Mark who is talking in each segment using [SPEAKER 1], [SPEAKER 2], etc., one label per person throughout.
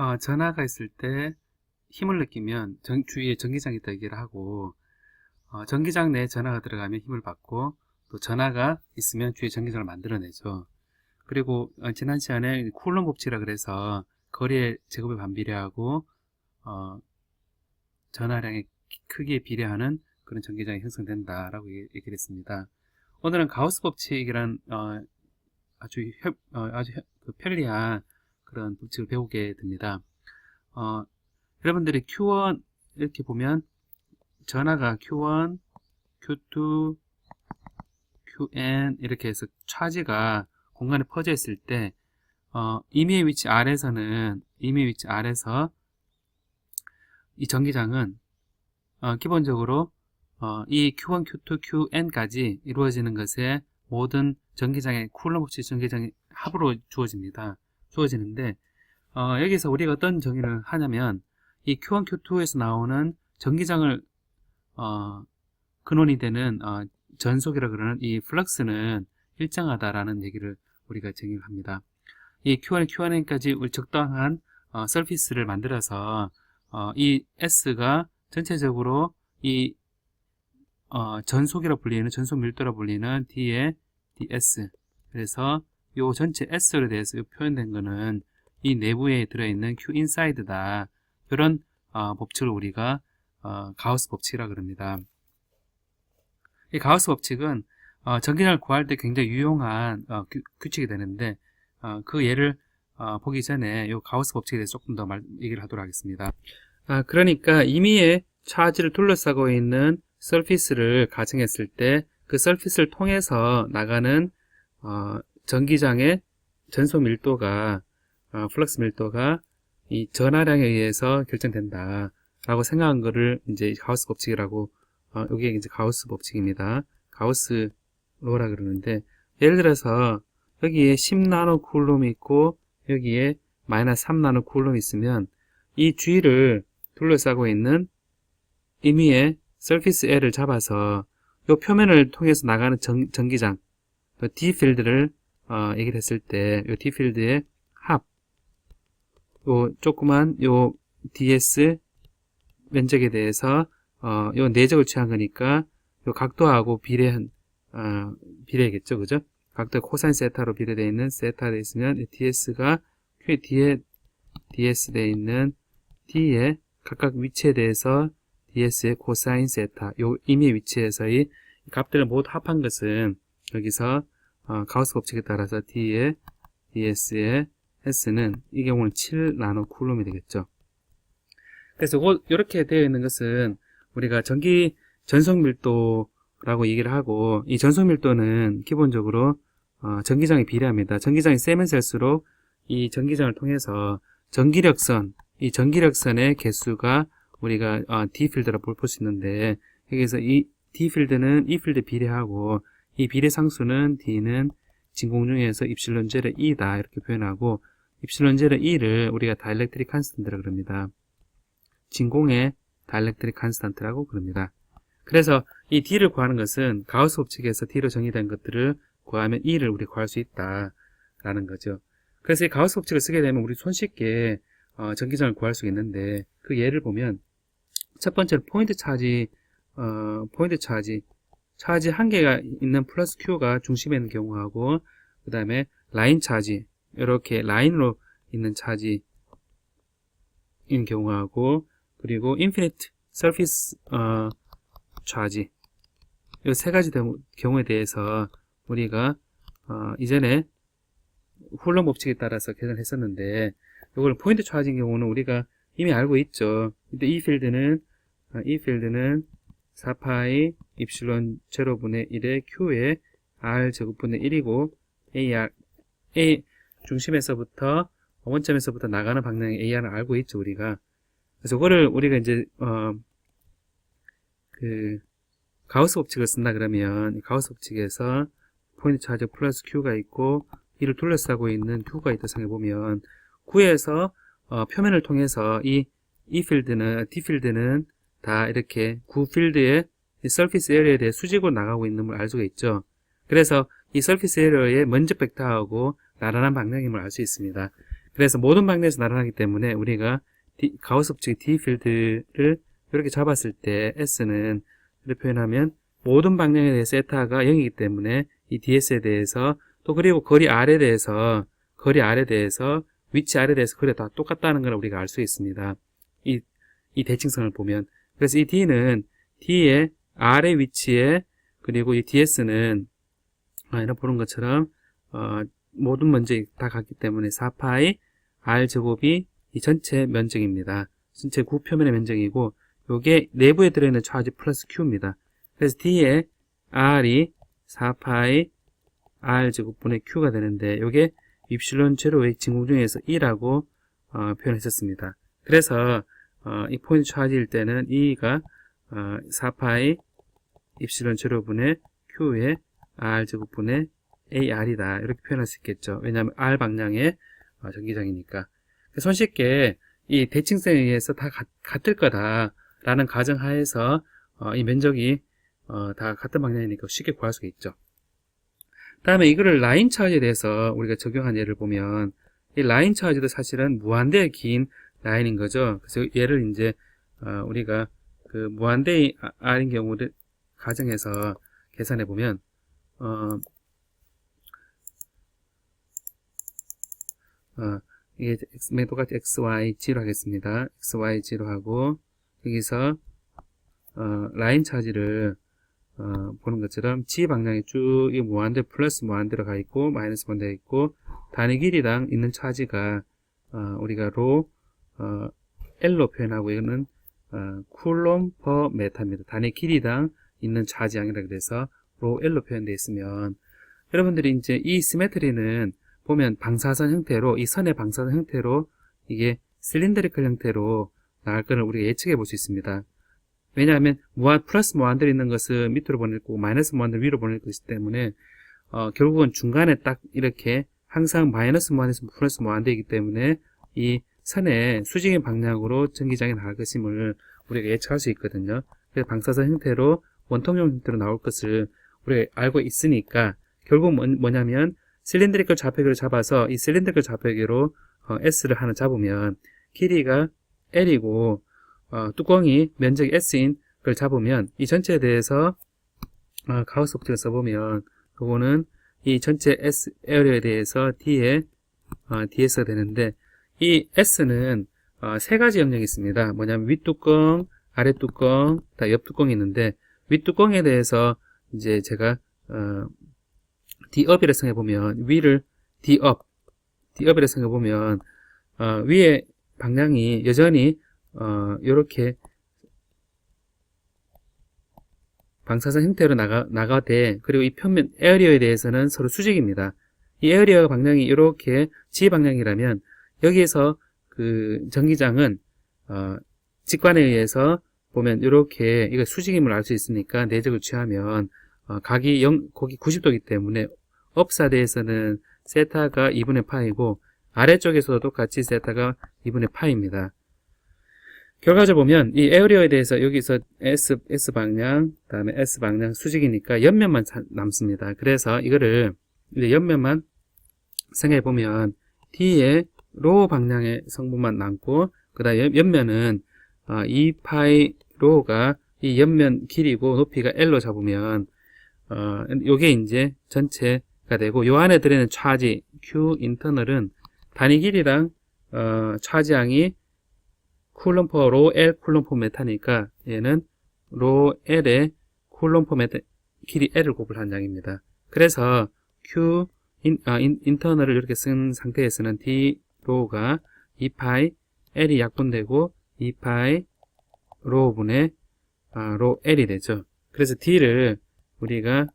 [SPEAKER 1] 어, 전화가 있을 때 힘을 느끼면 전- 주위에 전기장이 있다 얘기를 하고 어, 전기장 내에 전화가 들어가면 힘을 받고 또 전화가 있으면 주위에 전기장을 만들어내죠. 그리고 어, 지난 시간에 쿨럼 법칙이라 그래서 거리의 제곱에 반비례하고 어, 전화량의 크기에 비례하는 그런 전기장이 형성된다라고 얘기- 얘기를 했습니다. 오늘은 가우스 법칙이란 어, 아주 협- 어, 아주 협- 그 편리한 그런 법칙을 배우게 됩니다. 어, 여러분들이 Q1 이렇게 보면 전화가 Q1, Q2, QN 이렇게 해서 차지가 공간에 퍼져 있을 때 어, 임의의 위치 아래에서는 임의의 위치 아래에서 이 전기장은 어, 기본적으로 어, 이 Q1, Q2, QN까지 이루어지는 것에 모든 전기장의 쿨럼 법칙 전기장의 합으로 주어집니다. 주어지는데 어, 여기서 우리가 어떤 정의를 하냐면 이 Q1, Q2에서 나오는 전기장을 어, 근원이 되는 어, 전속이라 그러는 이 플럭스는 일정하다라는 얘기를 우리가 정의를 합니다. 이 Q1, Q1까지 적당한 어, 서피스를 만들어서 어, 이 S가 전체적으로 이 어, 전속이라 불리는 전속 밀도라 불리는 D의 DS 그래서 요 전체 S로 대해서 요 표현된 거는 이 내부에 들어있는 Q 인사이드다 이런 어, 법칙을 우리가 어, 가우스 법칙이라 그럽니다. 이 가우스 법칙은 어, 전기장을 구할 때 굉장히 유용한 어, 규, 규칙이 되는데 어, 그 예를 어, 보기 전에 이 가우스 법칙에 대해서 조금 더 말, 얘기를 하도록 하겠습니다. 아, 그러니까 임의의 차지를 둘러싸고 있는 서피스를 가정했을 때 그 서피스를 통해서 나가는 어, 전기장의 전소 밀도가 어, 플럭스 밀도가 이 전하량에 의해서 결정된다 라고 생각한 거를 이제 가우스 법칙이라고 어, 이게 이제 가우스 법칙입니다. 가우스 로라 그러는데 예를 들어서 여기에 10나노 쿨롬이 있고 여기에 마이너스 3나노 쿨롬이 있으면 이 주위를 둘러싸고 있는 임의의 서피스 L을 잡아서 이 표면을 통해서 나가는 전, 전기장 그 D 필드를 어, 얘기를 했을 때 이 D 필드의 합, 요 조그만 요 DS 면적에 대해서 어, 요 내적을 취한 거니까 요 각도하고 비례한 어, 비례겠죠, 그죠? 각도 코사인 세타로 비례되어 있는 세타 돼 있으면 DS가 Q D에 DS 돼 있는 D의 각각 위치에 대해서 DS의 코사인 세타, 요 임의 위치에서의 값들을 모두 합한 것은 여기서 어, 가우스 법칙에 따라서 D의 DS의 S는 이 경우는 7 나노 쿨롬이 되겠죠. 그래서 이렇게 되어 있는 것은 우리가 전기 전속 밀도라고 얘기를 하고 이 전속 밀도는 기본적으로 어, 전기장에 비례합니다. 전기장이 세면 셀수록 이 전기장을 통해서 전기력선, 이 전기력선의 개수가 우리가 어, D 필드라고 볼수 있는데 여기서 이 D 필드는 E 필드 비례하고 이 비례 상수는 D는 진공 중에서 입실론 제르 E다 이렇게 표현하고 입실론 제르 E를 우리가 다일렉트릭 컨스턴트라 그럽니다. 진공의 다일렉트릭 컨스턴트라고 그럽니다. 그래서 이 D를 구하는 것은 가우스 법칙에서 D로 정의된 것들을 구하면 E를 우리 구할 수 있다라는 거죠. 그래서 이 가우스 법칙을 쓰게 되면 우리 손쉽게 어, 전기장을 구할 수 있는데 그 예를 보면 첫 번째로 포인트 차지 어, 포인트 차지 차지 한 개가 있는 플러스 Q가 중심에 있는 경우하고 그 다음에 라인 차지 이렇게 라인으로 있는 차지인 경우하고 그리고 인피니트 서피스 어, 차지 이 세 가지 경우에 대해서 우리가 어, 이전에 훌럼 법칙에 따라서 계산했었는데 이걸 포인트 차지인 경우는 우리가 이미 알고 있죠. 근데 이 필드는 어, 이 필드는 4파이 입실론 제로분의 1의 Q의 R 제곱분의 1이고 AR A 중심에서부터 원점에서부터 나가는 방향의 AR을 알고 있죠 우리가. 그래서 그거를 우리가 이제 어 그 가우스 법칙을 쓴다 그러면 가우스 법칙에서 포인트 차지 플러스 Q가 있고 이를 둘러싸고 있는 Q가 있다 생각해 보면 9에서 어, 표면을 통해서 이, 이 필드는, D 필드는 다 이렇게 9 필드의 서피스 에리어에 대해 수직으로 나가고 있는 걸 알 수가 있죠. 그래서 이 서피스 에리어의 먼저 벡터하고 나란한 방향임을 알 수 있습니다. 그래서 모든 방향에서 나타나기 때문에 우리가 가우스 법칙 D 필드를 이렇게 잡았을 때 S는 이렇게 표현하면 모든 방향에 대해서 세타가 0이기 때문에 이 DS에 대해서 또 그리고 거리 R에 대해서 거리 R에 대해서 위치 R에 대해서 거리가 다 똑같다는 걸 우리가 알 수 있습니다. 이, 이 대칭성을 보면 그래서 이 D는 D의 R의 위치에 그리고 이 DS는 아, 이런 보는 것처럼 어, 모든 면적이 다 같기 때문에 4파이 R 제곱이 이 전체 면적입니다. 전체 구 표면의 면적이고 요게 내부에 들어있는 차지 플러스 Q입니다. 그래서 D에 R이 4파이 R 제곱분의 Q가 되는데 요게 입실론 제로의 진공 중에서 2라고 어, 표현했었습니다. 그래서 어, 이 포인트 차지일 때는 E가 어, 4파이 입실론 제로분의 Q의 R 제곱분의 AR이다 이렇게 표현할 수 있겠죠. 왜냐하면 R 방향의 어, 전기장이니까. 손쉽게 이 대칭성에 의해서 다 같, 같을 거다라는 가정 하에서 어, 이 면적이 어, 다 같은 방향이니까 쉽게 구할 수가 있죠. 다음에 이거를 라인 차지에 대해서 우리가 적용한 예를 보면 이 라인 차지도 사실은 무한대 긴 라인인 거죠. 그래서 얘를 이제 어, 우리가 그 무한대 R인 경우를 가정해서 계산해 보면 어, 어, 이게 맨 똑같이 xy, g로 하겠습니다. xy, g로 하고 여기서 어, 라인 차지를 어, 보는 것처럼 g 방향이 쭉 이 무한대 플러스 무한대로 가 있고 마이너스 무한대가 있고 단위 길이랑 있는 차지가 어, 우리가 로 어, L로 표현하고 이거는 어, 쿨롬 퍼 메타입니다. 단위 길이당 있는 차지양이라 그래서 로 L로 표현되어 있으면 여러분들이 이제 이 시메트리는 보면 방사선 형태로 이 선의 방사선 형태로 이게 실린더리컬 형태로 나갈 거를 우리가 예측해 볼 수 있습니다. 왜냐하면 무한 플러스 무한대로 있는 것은 밑으로 보낼 거고 마이너스 무한대로 위로 보낼 것이기 때문에 어, 결국은 중간에 딱 이렇게 항상 마이너스 무한에서 플러스 무한대이기 때문에 이 선의 수직인 방향으로 전기장이 나갈 것임을 우리가 예측할 수 있거든요. 그래서 방사선 형태로 원통형 형태로 나올 것을 우리가 알고 있으니까 결국 뭐, 뭐냐면 실린드리컬 좌표기를 잡아서 이 실린드리컬 좌표기로 어, S를 하나 잡으면 길이가 L이고 어, 뚜껑이 면적이 S인 걸 잡으면 이 전체에 대해서 어, 가우스 법칙을 써보면 그거는 이 전체 S 에어리어에 대해서 D에 어, DS가 되는데 이 S는 어, 세 가지 영역이 있습니다. 뭐냐면 윗뚜껑, 아랫뚜껑, 다 옆뚜껑이 있는데 윗뚜껑에 대해서 이제 제가 어, D업이라 생각해 보면 위를 D업, D업이라 생각해 보면 어, 위에 방향이 여전히 어, 요렇게 방사선 형태로 나가, 나가되 그리고 이 편면 에어리어에 대해서는 서로 수직입니다. 이 에어리어 방향이 이렇게 G 방향이라면 여기에서 그 전기장은 어, 직관에 의해서 보면 이렇게 이거 수직임을 알 수 있으니까 내적을 취하면 어, 각이 0, 거기 90도이기 때문에 업사대에서는 세타가 2분의 파이고 아래쪽에서도 똑같이 세타가 2분의 파입니다. 결과적으로 보면 이 에어리어에 대해서 여기서 S, S 방향, 그 다음에 S 방향 수직이니까 옆면만 남습니다. 그래서 이거를 이제 옆면만 생각해 보면 T의 로 방향의 성분만 남고 그 다음에 옆면은 어, 2파이 로가 이 옆면 길이고 높이가 L로 잡으면 어, 요게 이제 전체가 되고 요 안에 들어있는 차지 Q 인터널은 단위 길이랑 어, 차지양이 쿨럼퍼 로 L 쿨럼퍼 메타니까 얘는 로 L의 쿨럼퍼 메타 길이 L을 곱을 양입니다. 그래서 Q 인, 아, 인, 인터널을 이렇게 쓴 상태에서는 D 로가 2파이 L이 약분되고 2파이 로분의 아, 로 L이 되죠. 그래서 D를 우리가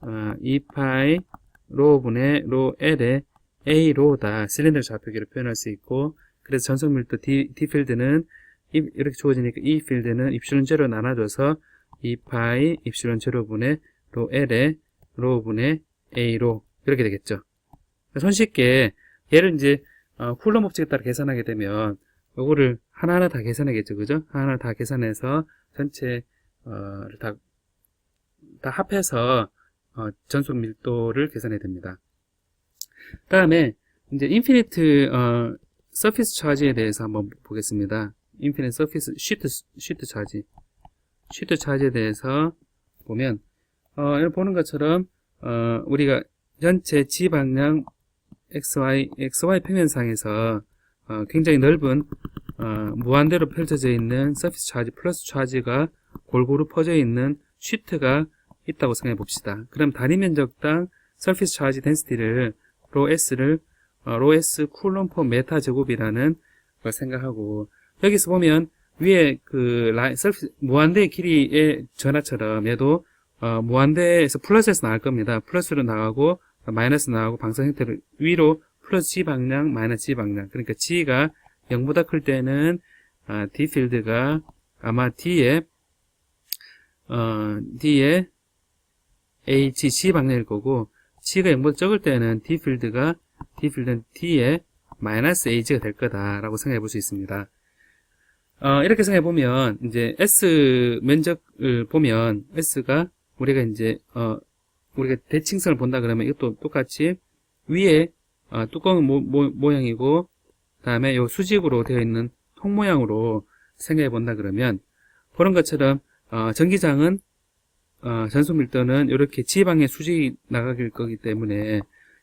[SPEAKER 1] 아, 2파이 로분의 로 L의 A 로다 실린더 좌표기로 표현할 수 있고 그래서 전속 밀도 D, D 필드는 이렇게 주어지니까 이 필드는 입실론 제로 나눠줘서 2파이 입실론 제로분의 로 L의 로분의 A로 이렇게 되겠죠. 손쉽게 얘를 이제 어, 쿨럼 법칙에 따라 계산하게 되면 요거를 하나하나 다 계산하겠죠. 그죠? 하나하나 다 계산해서 전체 어, 다, 다 합해서 어, 전속 밀도를 계산해야 됩니다. 다음에 이제 인피니트 어, 서피스 차지에 대해서 한번 보겠습니다. 인피니트 서피스 시트 시트 차지 시트 차지에 대해서 보면 어, 여기 보는 것처럼 어, 우리가 전체 방향 XY XY 평면상에서 어, 굉장히 넓은 어, 무한대로 펼쳐져 있는 서피스 차지 플러스 차지가 골고루 퍼져 있는 시트가 있다고 생각해 봅시다. 그럼 단위 면적당 서피스 차지 덴시티를 로 S를 어, 로 S 쿨럼 퍼 메타 제곱이라는 걸 생각하고 여기서 보면 위에 그 라인 서피스 무한대 길이의 전화처럼 얘도 어, 무한대에서 플러스에서 나갈 겁니다. 플러스로 나가고 마이너스 나가고 방선 형태로 위로 플러스 G 방향 마이너스 G 방향 그러니까 G가 0보다 클 때는 아, D 필드가 아마 D에 어, D에 H, G 방향일 거고 G가 0보다 적을 때는 D 필드가 D 필드는 D에 마이너스 H가 될 거다라고 생각해 볼 수 있습니다. 어, 이렇게 생각해 보면 이제 S 면적을 보면 S가 우리가 이제 어, 우리가 대칭성을 본다 그러면 이것도 똑같이 위에 어, 뚜껑은 모, 모, 양이고 다음에 요 수직으로 되어 있는 통 모양으로 생각해 본다 그러면 보는 것처럼 어, 전기장은 어, 전속 밀도는 이렇게 지방의 수직이 나가길 거기 때문에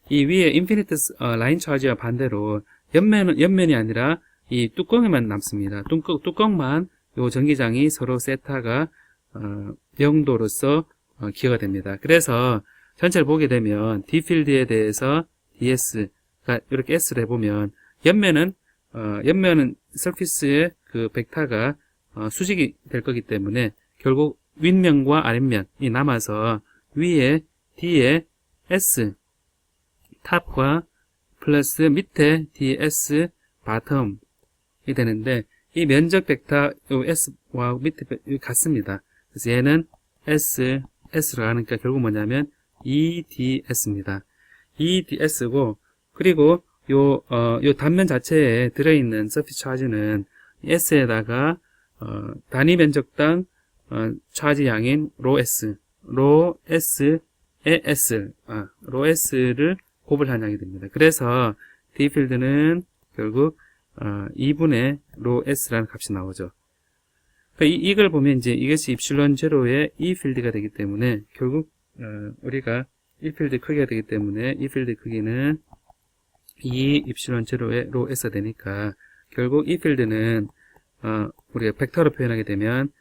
[SPEAKER 1] 이 위에 인피니트 어, 라인 차지와 반대로 옆면은 옆면이 아니라 이 뚜껑에만 남습니다. 뚜껑, 뚜껑만 요 전기장이 서로 세타가 어, 0도로서 어, 기여가 됩니다. 그래서 전체를 보게 되면 D 필드에 대해서 DS가 이렇게 S를 해보면 옆면은 어, 옆면은 서피스의 그 벡터가 어, 수직이 될 거기 때문에 결국 윗면과 아랫면이 남아서 위에 D에 S 탑과 플러스 밑에 DS 바텀이 되는데 이 면적 벡터 요 S와 밑에 벡- 같습니다. 그래서 얘는 S S로 가니까 결국 뭐냐면 EDS입니다. EDS고 그리고 요, 어, 요 단면 자체에 들어있는 서피스 차지는 S에다가 어, 단위 면적당 어, 차지 양인 로 S, 로 S, 에 S, 아, 로 S를 곱을 한 양이 됩니다. 그래서 D 필드는 결국 어, 2분의 로 S라는 값이 나오죠. 그러니까 이, 이걸 보면 이제 이것이 입실론 제로의 E 필드가 되기 때문에 결국 어, 우리가 이 필드 크기가 되기 때문에 이 필드 크기는 2 입실론 제로의 로 S가 되니까 결국 이 필드는 어, 우리가 벡터로 표현하게 되면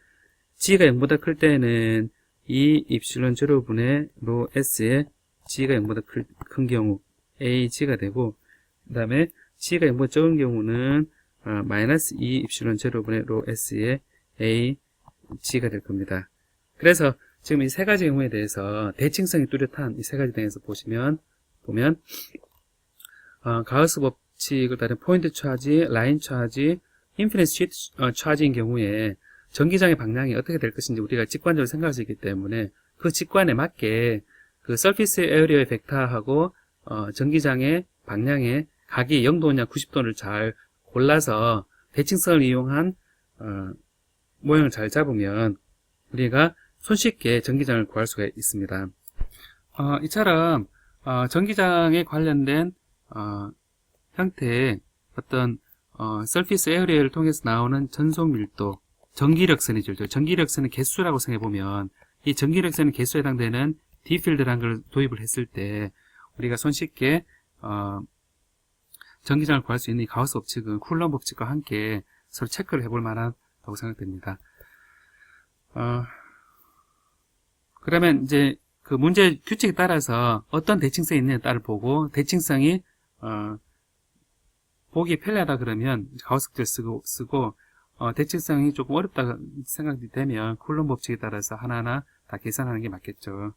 [SPEAKER 1] G가 0보다 클 때는 2 입실론 제로분의 로 S에 G가 0보다 클, 큰 경우 AG가 되고 그 다음에 G가 0보다 적은 경우는 어, 마이너스 2 입실론 제로분의 로 S에 A, G가 될 겁니다. 그래서 지금 이 세 가지 경우에 대해서 대칭성이 뚜렷한 이 세 가지 등에서 보시면 보면 어, 가우스 법칙을 따른 포인트 차지, 라인 차지, 인피니트 시트 어, 차지인 경우에 전기장의 방향이 어떻게 될 것인지 우리가 직관적으로 생각할 수 있기 때문에 그 직관에 맞게 그 서피스 에어리어의 벡터하고 어, 전기장의 방향의 각이 0도냐 90도를 잘 골라서 대칭성을 이용한 어, 모양을 잘 잡으면 우리가 손쉽게 전기장을 구할 수가 있습니다. 어, 이처럼 어, 전기장에 관련된 어, 형태의 어떤 어, 서피스 에어리어를 통해서 나오는 전속 밀도, 전기력선이죠. 전기력선의 개수라고 생각해 보면 이 전기력선의 개수에 해당되는 D 필드라는 걸 도입을 했을 때 우리가 손쉽게 어, 전기장을 구할 수 있는 이 가우스 법칙은 쿨럼 법칙과 함께 서로 체크를 해볼 만하다고 생각됩니다. 어, 그러면 이제 그 문제 규칙에 따라서 어떤 대칭성이 있느냐에 따라 보고 대칭성이 어, 보기 편리하다 그러면 가우스를 쓰고 쓰고 어, 대칭성이 조금 어렵다 생각이 되면 쿨럼 법칙에 따라서 하나하나 다 계산하는 게 맞겠죠.